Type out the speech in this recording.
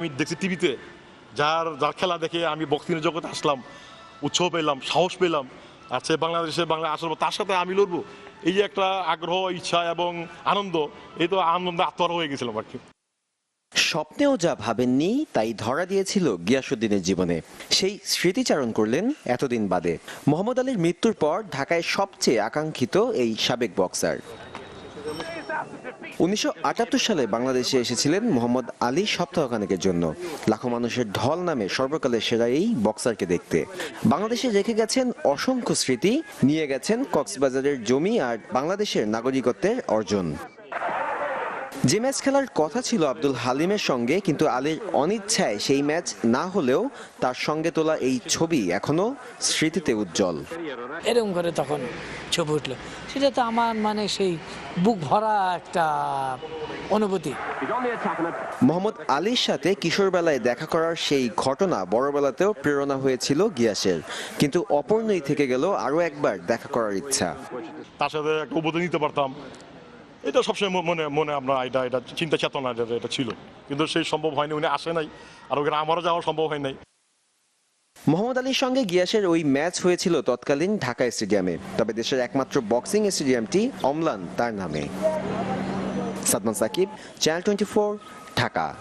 আমি দেখছি টিভিতে, যার যার খেলা দেখে আমি বক্সিংয়ের জগতে আসলাম, উৎসাহ পেলাম, সাহস পেলাম সে বাংলাদেশে বাংলা পর তার সাথে আমি লড়বো। এই যে একটা আগ্রহ, ইচ্ছা এবং আনন্দ, এই তো আনন্দে আত্মহারা হয়ে গেছিলাম আর কি। স্বপ্নেও যা ভাবেননি, তাই ধরা দিয়েছিল গিয়াসুদ্দিনের জীবনে। সেই স্মৃতিচারণ করলেন এতদিন বাদে। মোহাম্মদ আলীর মৃত্যুর পর ঢাকায় সবচেয়ে আকাঙ্ক্ষিত এই সাবেক বক্সার উনিশশো আটাত্তর সালে বাংলাদেশে এসেছিলেন মোহাম্মদ আলী সপ্তাহখানেকের জন্য। লাখো মানুষের ঢল নামে সর্বকালের সেরা এই বক্সারকে দেখতে। বাংলাদেশে রেখে গেছেন অসংখ্য স্মৃতি, নিয়ে গেছেন কক্সবাজারের জমি আর বাংলাদেশের নাগরিকত্বের অর্জন। যে ম্যাচ খেলার কথা ছিল আব্দুল হালিমের সঙ্গে কিন্তু আলীর অনিচ্ছায় সেই ম্যাচ না হলেও তার সঙ্গে তোলা এই ছবি এখনও স্মৃতিতে উজ্জ্বল। এরকম করে তখন ছবি উঠল। সেটা তো আমার মানে সেই বুক ভরা একটা অনুভূতি। মোহাম্মদ আলীর সাথে কিশোরবেলায় দেখা করার সেই ঘটনা বড়বেলাতেও প্রেরণা হয়েছিল গিয়াসের। কিন্তু অপর্ণই থেকে গেল আরও একবার দেখা করার ইচ্ছা। তার সাথে একটা উদ্বোধন নিতে পারতাম। এটা সবসময় মনে মনে আপনার এটা এটা চিন্তা চেতনা এটা এটা ছিল। কিন্তু সেই সম্ভব হয়নি, উনি আসে নাই। আর ওখানে আমারও যাওয়া সম্ভব হয় নাই। মোহাম্মদ আলীর সঙ্গে গিয়াসের ওই ম্যাচ হয়েছিল তৎকালীন ঢাকা স্টেডিয়ামে। তবে দেশের একমাত্র বক্সিং স্টেডিয়ামটি অমলান তার নামে। Sadman Sakib, channel twenty Dhaka.